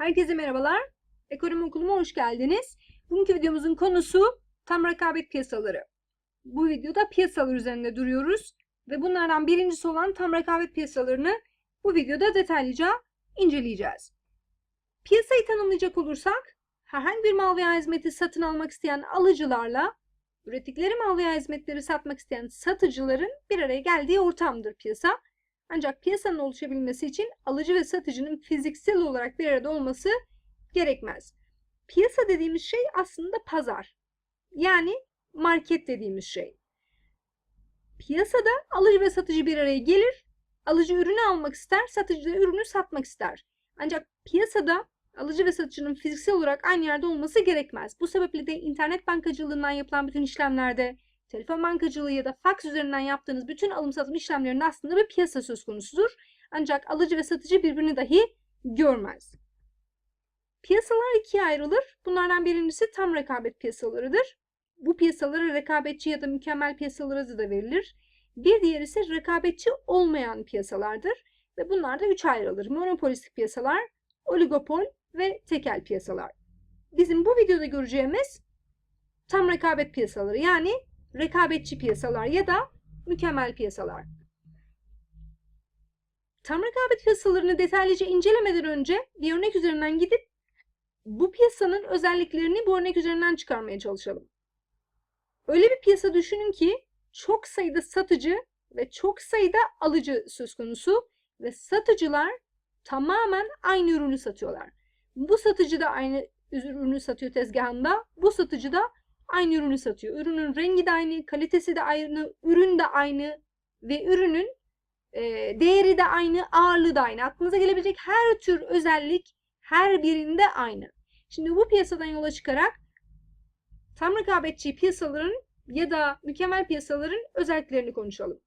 Herkese merhabalar. Ekonomi okuluma hoş geldiniz. Bugünkü videomuzun konusu tam rekabet piyasaları. Bu videoda piyasalar üzerinde duruyoruz ve bunlardan birincisi olan tam rekabet piyasalarını bu videoda detaylıca inceleyeceğiz. Piyasayı tanımlayacak olursak herhangi bir mal veya hizmeti satın almak isteyen alıcılarla ürettikleri mal veya hizmetleri satmak isteyen satıcıların bir araya geldiği ortamdır piyasa. Ancak piyasanın oluşabilmesi için alıcı ve satıcının fiziksel olarak bir arada olması gerekmez. Piyasa dediğimiz şey aslında pazar. Yani market dediğimiz şey. Piyasada alıcı ve satıcı bir araya gelir. Alıcı ürünü almak ister, satıcı da ürünü satmak ister. Ancak piyasada alıcı ve satıcının fiziksel olarak aynı yerde olması gerekmez. Bu sebeple de internet bankacılığından yapılan bütün işlemlerde, telefon bankacılığı ya da fax üzerinden yaptığınız bütün alım satım işlemlerinde aslında bir piyasa söz konusudur. Ancak alıcı ve satıcı birbirini dahi görmez. Piyasalar ikiye ayrılır. Bunlardan birincisi tam rekabet piyasalarıdır. Bu piyasalara rekabetçi ya da mükemmel piyasalar adı da verilir. Bir diğeri ise rekabetçi olmayan piyasalardır. Ve bunlar da üç ayrılır. Monopolistik piyasalar, oligopol ve tekel piyasalar. Bizim bu videoda göreceğimiz tam rekabet piyasaları yani rekabetçi piyasalar ya da mükemmel piyasalar. Tam rekabet piyasalarını detaylıca incelemeden önce bir örnek üzerinden gidip bu piyasanın özelliklerini bu örnek üzerinden çıkarmaya çalışalım. Öyle bir piyasa düşünün ki çok sayıda satıcı ve çok sayıda alıcı söz konusu ve satıcılar tamamen aynı ürünü satıyorlar. Bu satıcı da aynı ürünü satıyor tezgahında, bu satıcı da aynı ürünü satıyor. Ürünün rengi de aynı, kalitesi de aynı, ürün de aynı ve ürünün e, değeri de aynı, ağırlığı da aynı. Aklınıza gelebilecek her tür özellik her birinde aynı. Şimdi bu piyasadan yola çıkarak tam rekabetçi piyasaların ya da mükemmel piyasaların özelliklerini konuşalım.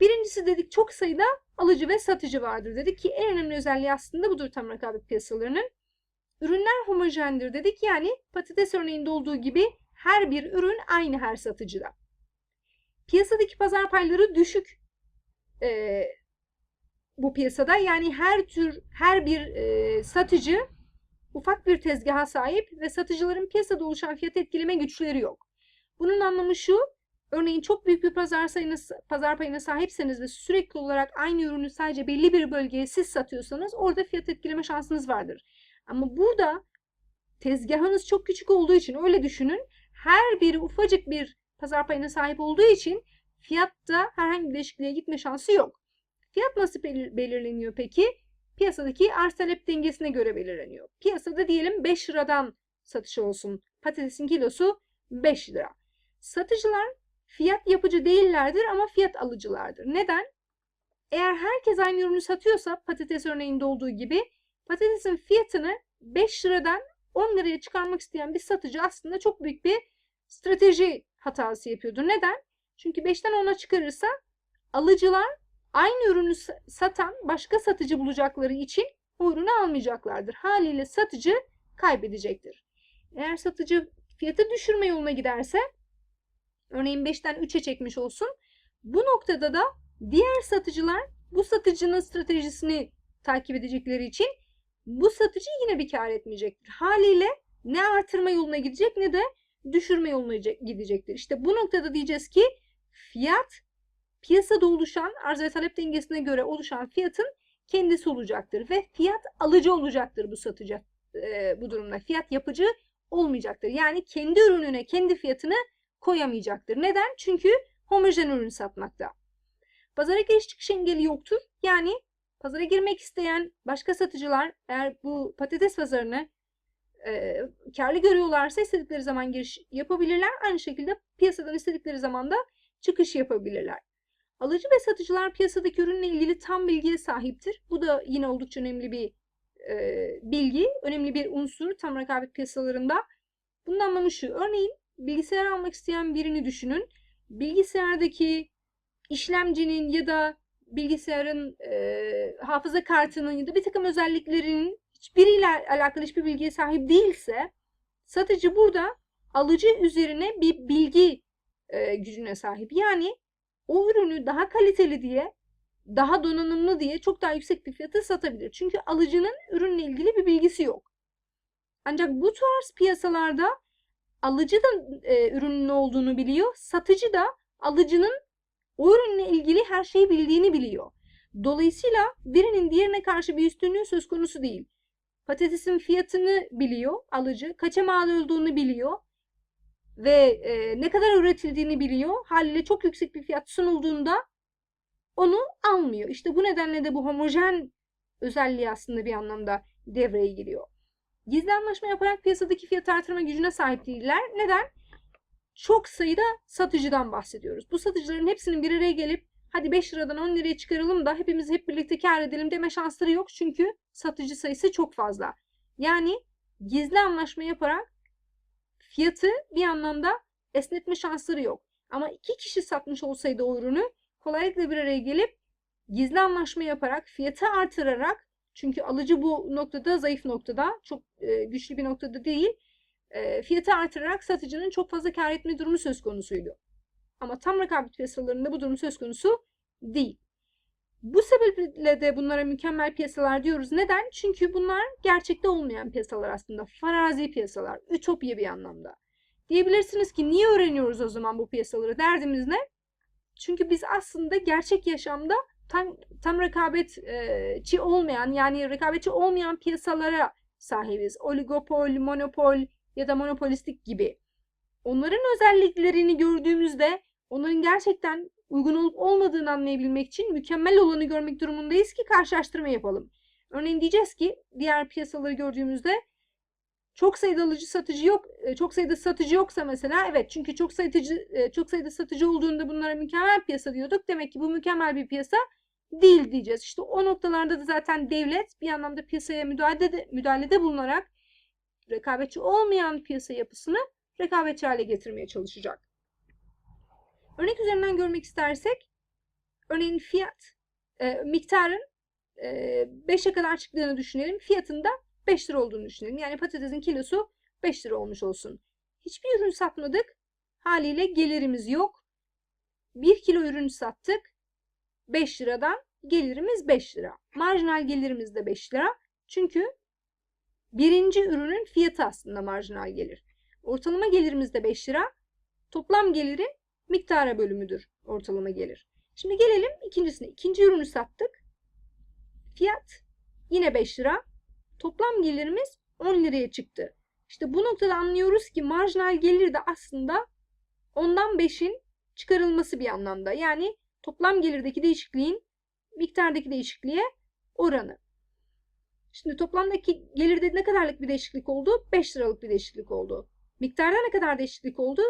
Birincisi dedik çok sayıda alıcı ve satıcı vardır dedik ki en önemli özelliği aslında budur tam rekabet piyasalarının. Ürünler homojendir dedik yani patates örneğinde olduğu gibi her bir ürün aynı her satıcıda. Piyasadaki pazar payları düşük e, bu piyasada yani her tür her bir e, satıcı ufak bir tezgaha sahip ve satıcıların piyasada oluşan fiyat etkileme güçleri yok. Bunun anlamı şu, örneğin çok büyük bir pazar sayına, pazar payına sahipseniz ve sürekli olarak aynı ürünü sadece belli bir bölgeye siz satıyorsanız orada fiyat etkileme şansınız vardır. Ama burada tezgahınız çok küçük olduğu için öyle düşünün. Her biri ufacık bir pazar payına sahip olduğu için fiyatta herhangi bir değişikliğe gitme şansı yok. Fiyat nasıl belirleniyor peki? Piyasadaki arz talep dengesine göre belirleniyor. Piyasada diyelim 5 liradan satış olsun. Patatesin kilosu 5 lira. Satıcılar fiyat yapıcı değillerdir ama fiyat alıcılardır. Neden? Eğer herkes aynı ürünü satıyorsa patates örneğinde olduğu gibi patatesin fiyatını 5 liradan 10 liraya çıkarmak isteyen bir satıcı aslında çok büyük bir strateji hatası yapıyordur. Neden? Çünkü 5'ten 10'a çıkarırsa alıcılar aynı ürünü satan başka satıcı bulacakları için o ürünü almayacaklardır. Haliyle satıcı kaybedecektir. Eğer satıcı fiyatı düşürme yoluna giderse örneğin 5'ten 3'e çekmiş olsun. Bu noktada da diğer satıcılar bu satıcının stratejisini takip edecekleri için bu satıcı yine bir kar etmeyecektir. Haliyle ne artırma yoluna gidecek ne de düşürme yoluna gidecektir. İşte bu noktada diyeceğiz ki fiyat piyasada oluşan arz ve talep dengesine göre oluşan fiyatın kendisi olacaktır ve fiyat alıcı olacaktır bu satıcı e, bu durumda. Fiyat yapıcı olmayacaktır. Yani kendi ürününe kendi fiyatını koyamayacaktır. Neden? Çünkü homojen ürün satmakta. Pazara giriş çıkış engeli yoktur. Yani pazara girmek isteyen başka satıcılar eğer bu patates pazarını e, karlı görüyorlarsa istedikleri zaman giriş yapabilirler. Aynı şekilde piyasadan istedikleri zaman da çıkış yapabilirler. Alıcı ve satıcılar piyasadaki ürünle ilgili tam bilgiye sahiptir. Bu da yine oldukça önemli bir e, bilgi, önemli bir unsur tam rekabet piyasalarında. Bunun anlamı şu. Örneğin bilgisayar almak isteyen birini düşünün. Bilgisayardaki işlemcinin ya da bilgisayarın e, hafıza kartının ya da bir takım özelliklerinin hiçbiriyle alakalı hiçbir bilgiye sahip değilse satıcı burada alıcı üzerine bir bilgi e, gücüne sahip. Yani o ürünü daha kaliteli diye daha donanımlı diye çok daha yüksek bir fiyata satabilir. Çünkü alıcının ürünle ilgili bir bilgisi yok. Ancak bu tarz piyasalarda alıcı da e, ürünün ne olduğunu biliyor, satıcı da alıcının o ürünle ilgili her şeyi bildiğini biliyor. Dolayısıyla birinin diğerine karşı bir üstünlüğü söz konusu değil. Patatesin fiyatını biliyor alıcı, kaça mal olduğunu biliyor ve e, ne kadar üretildiğini biliyor. Haliyle çok yüksek bir fiyat sunulduğunda onu almıyor. İşte bu nedenle de bu homojen özelliği aslında bir anlamda devreye giriyor. Gizli anlaşma yaparak piyasadaki fiyat artırma gücüne sahip değiller. Neden? Çok sayıda satıcıdan bahsediyoruz. Bu satıcıların hepsinin bir araya gelip hadi 5 liradan 10 liraya çıkaralım da hepimiz hep birlikte kar edelim deme şansları yok. Çünkü satıcı sayısı çok fazla. Yani gizli anlaşma yaparak fiyatı bir anlamda esnetme şansları yok. Ama iki kişi satmış olsaydı o ürünü kolaylıkla bir araya gelip gizli anlaşma yaparak fiyatı artırarak çünkü alıcı bu noktada zayıf noktada çok e, güçlü bir noktada değil e, fiyatı artırarak satıcının çok fazla kar etme durumu söz konusuydu. Ama tam rekabet piyasalarında bu durum söz konusu değil. Bu sebeple de bunlara mükemmel piyasalar diyoruz. Neden? Çünkü bunlar gerçekte olmayan piyasalar aslında. Farazi piyasalar, ütopya bir anlamda. Diyebilirsiniz ki niye öğreniyoruz o zaman bu piyasaları? Derdimiz ne? Çünkü biz aslında gerçek yaşamda tam, tam rekabetçi olmayan yani rekabetçi olmayan piyasalara sahibiz. Oligopol, monopol ya da monopolistik gibi. Onların özelliklerini gördüğümüzde onların gerçekten uygun olup olmadığını anlayabilmek için mükemmel olanı görmek durumundayız ki karşılaştırma yapalım. Örneğin diyeceğiz ki diğer piyasaları gördüğümüzde çok sayıda alıcı satıcı yok, e, çok sayıda satıcı yoksa mesela evet çünkü çok sayıcı e, çok sayıda satıcı olduğunda bunlara mükemmel piyasa diyorduk. Demek ki bu mükemmel bir piyasa değil diyeceğiz. İşte o noktalarda da zaten devlet bir anlamda piyasaya müdahalede, müdahalede bulunarak rekabetçi olmayan piyasa yapısını rekabetçi hale getirmeye çalışacak. Örnek üzerinden görmek istersek, örneğin fiyat e, miktarın e, 5'e kadar çıktığını düşünelim. Fiyatında 5 lira olduğunu düşünelim. Yani patatesin kilosu 5 lira olmuş olsun. Hiçbir ürün satmadık. Haliyle gelirimiz yok. 1 kilo ürün sattık. 5 liradan gelirimiz 5 lira. Marjinal gelirimiz de 5 lira. Çünkü birinci ürünün fiyatı aslında marjinal gelir. Ortalama gelirimiz de 5 lira. Toplam geliri miktara bölümüdür ortalama gelir. Şimdi gelelim ikincisine. İkinci ürünü sattık. Fiyat yine 5 lira. Toplam gelirimiz 10 liraya çıktı. İşte bu noktada anlıyoruz ki marjinal gelir de aslında ondan 5'in çıkarılması bir anlamda. Yani toplam gelirdeki değişikliğin miktardaki değişikliğe oranı. Şimdi toplamdaki gelirde ne kadarlık bir değişiklik oldu? 5 liralık bir değişiklik oldu. Miktarda ne kadar değişiklik oldu?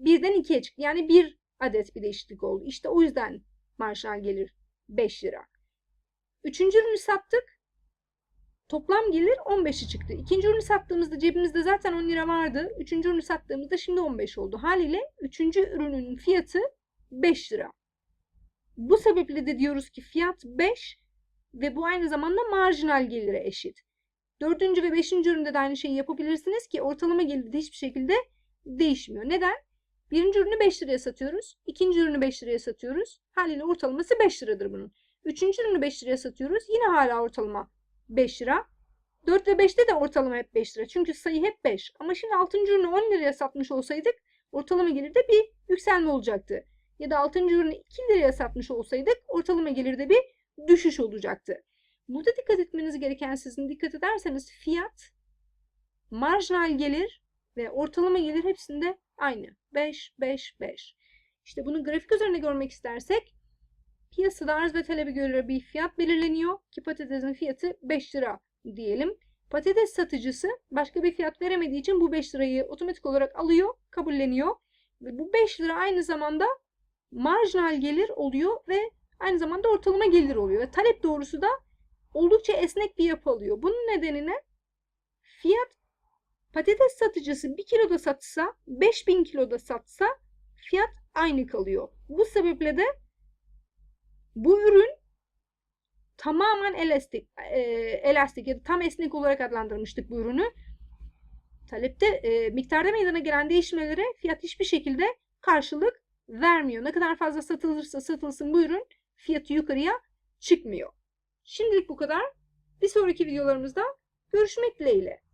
1'den 2'ye çıktı. Yani 1 adet bir değişiklik oldu. İşte o yüzden marjinal gelir 5 lira. Üçüncü ürünü sattık. Toplam gelir 15'i çıktı. İkinci ürünü sattığımızda cebimizde zaten 10 lira vardı. Üçüncü ürünü sattığımızda şimdi 15 oldu. Haliyle üçüncü ürünün fiyatı 5 lira. Bu sebeple de diyoruz ki fiyat 5 ve bu aynı zamanda marjinal gelire eşit. Dördüncü ve beşinci üründe de aynı şeyi yapabilirsiniz ki ortalama gelir de hiçbir şekilde değişmiyor. Neden? Birinci ürünü 5 liraya satıyoruz. ikinci ürünü 5 liraya satıyoruz. Haliyle ortalaması 5 liradır bunun. Üçüncü ürünü 5 liraya satıyoruz. Yine hala ortalama 5 lira. 4 ve 5'te de ortalama hep 5 lira. Çünkü sayı hep 5. Ama şimdi 6. ürünü 10 liraya satmış olsaydık ortalama gelirde bir yükselme olacaktı. Ya da 6. ürünü 2 liraya satmış olsaydık ortalama gelirde bir düşüş olacaktı. Burada dikkat etmeniz gereken sizin dikkat ederseniz fiyat, marjinal gelir ve ortalama gelir hepsinde aynı. 5, 5, 5. İşte bunu grafik üzerinde görmek istersek piyasada arz ve talebi göre bir fiyat belirleniyor ki patatesin fiyatı 5 lira diyelim. Patates satıcısı başka bir fiyat veremediği için bu 5 lirayı otomatik olarak alıyor, kabulleniyor. Ve bu 5 lira aynı zamanda marjinal gelir oluyor ve aynı zamanda ortalama gelir oluyor. Ve talep doğrusu da oldukça esnek bir yapı alıyor. Bunun nedenine fiyat patates satıcısı 1 kiloda satsa 5000 kiloda satsa fiyat aynı kalıyor. Bu sebeple de bu ürün tamamen elastik, e, elastik ya da tam esnek olarak adlandırmıştık bu ürünü. Talepte e, miktarda meydana gelen değişmelere fiyat hiçbir şekilde karşılık vermiyor. Ne kadar fazla satılırsa satılsın bu ürün fiyatı yukarıya çıkmıyor. Şimdilik bu kadar. Bir sonraki videolarımızda görüşmek dileğiyle.